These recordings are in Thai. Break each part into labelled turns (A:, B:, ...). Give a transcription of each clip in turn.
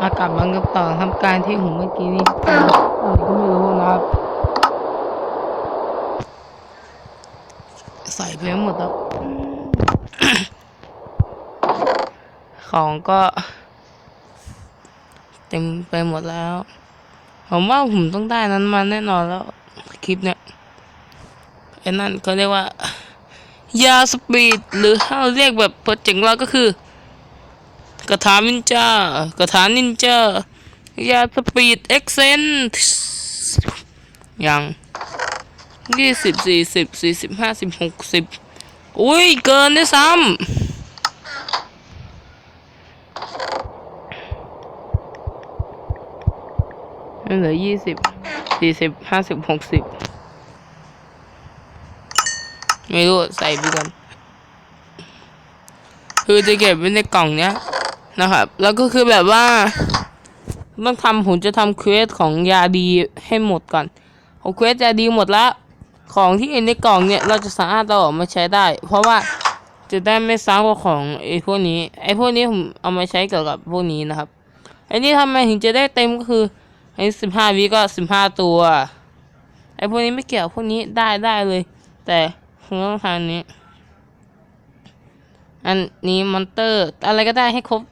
A: อากลับมากับต่อทำการที่ผมเมื่อกี้นี่เป็นอะไรก็ไม่รู้นะครับ ใส่ไปหมดแล้ว ของก็ เต็มไปหมดแล้ว ผมว่าผมต้องได้นั้นมาแน่นอนแล้ว คลิปเนี้ยไอ้นั่นเขาเรียกว่า ยาสปีดหรือถ้าเรียกแบบโปรเจกต์เราก็คือ กระถานินจากระถานินจายาสปีดเอ็กเซนยังยี่สิบสี่สิบสี่สิบห้าสิบหกสิบอุ้ย เกินด้วยซ้ำเหลือยี่สิบสี่สิบห้าสิบหกสิบไม่รู้ ใส่ไปก่อนคือจะเก็บไว้ในกล่องเนี้ย นะครับ แล้วก็คือแบบว่า ต้องทำผมจะทำเควสของยาดีให้หมดก่อนผมเควสยาดีหมดแล้วของที่อยู่ในกล่องเนี่ยเราจะสามารถเอาออกมาใช้ได้ เพราะว่าจะได้ไม่ซ้ำกับของไอ้พวกนี้ไอ้พวกนี้ผมเอามาใช้เกี่ยวกับพวกนี้นะครับไอ้นี่ทำไมถึงจะได้เต็มก็คือไอ้สิบห้าวิก็สิบห้าตัวไอ้พวกนี้ไม่เกี่ยวพวกนี้ได้ได้เลย แต่คุณต้องทำอันนี้ อันนี้มอนเตอร์ อะไรก็ได้ให้ครบ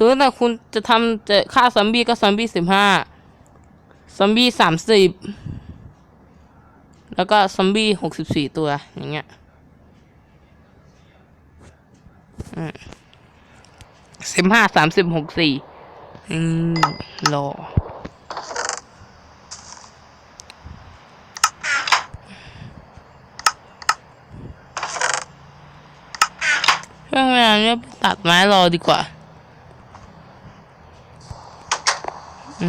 A: สมมติว่าคุณจะทำจะฆ่าซอมบี้ก็ซอมบี้สิบห้าซอมบี้สามสิบแล้วก็ซอมบี้หกสิบสี่ตัวอย่างเงี้ยสิบห้าสามสิบหกสี่อืมรอเรื่องงานเนี่ยตัดไม้รอดีกว่าอืม ข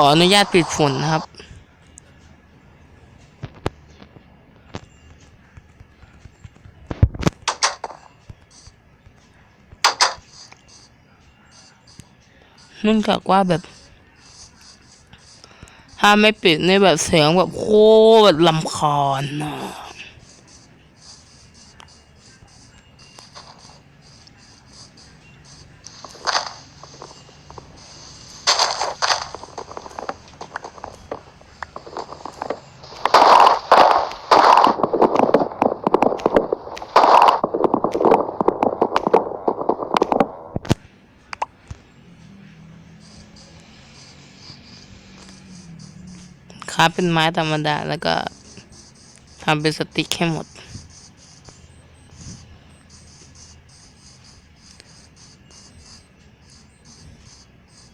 A: ออนุญาตปิดฝุ่นนะครับ เนื่องจากว่าแบบ ถ้าไม่ปิดในแบบเสียงแบบโคตรลำคาญนะ คาบเป็นไม้ธรรมดาแล้วก็ทำเป็นสติ๊กให้หมด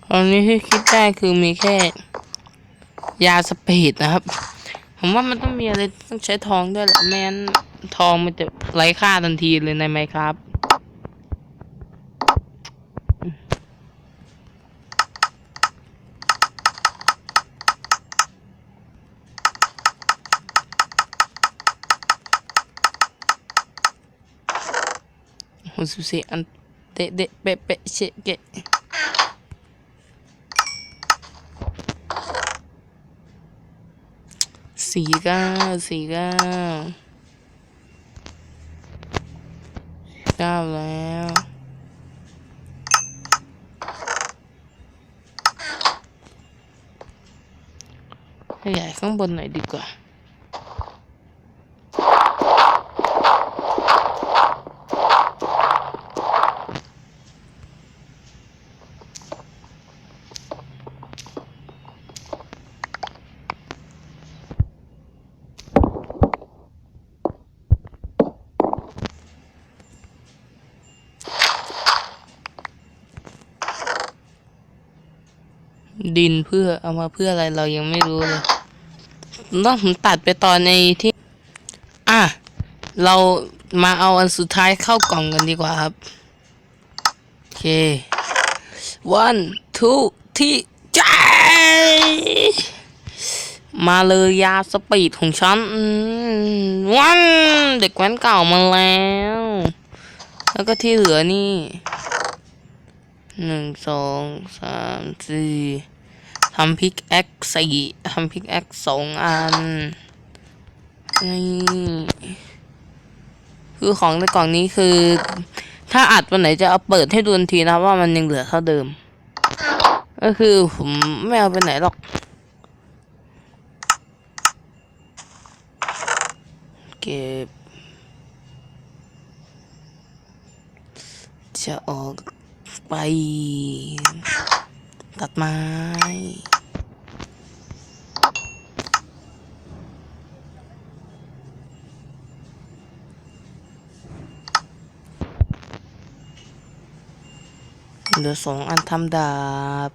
A: ตอนนี้ที่คิดได้คือมีแค่ ยาสปีดนะครับ ผมว่ามันต้องมีอะไรต้องใช้ทองด้วยแหละไม่งั้นทองมันจะไร้ค่าทันทีเลยในไมครับ หกสิบสี่อันเตะเดะเปะเปะเชะเกะสี่เก้าสี่เก้าเก้าแล้วขยายข้างบนหน่อย ดินเพื่อเอามาเพื่ออะไรเรายังไม่รู้เลยต้องผมตัดไปตอนในที่ อะ เรามาเอาอันสุดท้ายเข้ากล่องกันดีกว่าครับ โอเค one two ที่ใจมาเลยยาสปีดของฉันวันเด็กแว้นเก่ามาแล้ว แล้วก็ที่เหลือนี่ หนึ่งสองสามสี่ทำพิกแอคสี่ทำพิกแอคสองอันนี่คือของในกล่องนี้คือ ถ้าอัดวันไหนจะเอาเปิดให้ดูทันทีนะว่ามันยังเหลือเท่าเดิม ก็คือผมไม่เอาไปไหนหรอก เก็บจะออก ไป ตัดไม้เหลือสองอันทำดาบ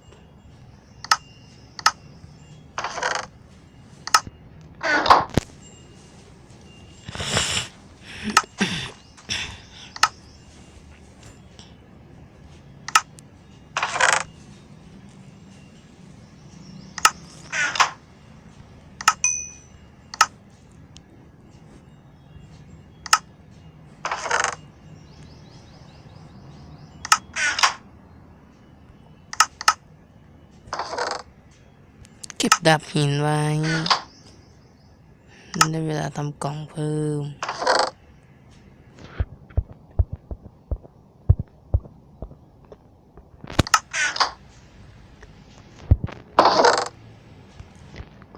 A: ก็บดาบหินไว้ ได้เวลาทำกล่องเพิ่ม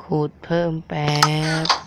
A: ขูดเพิ่มแป๊บ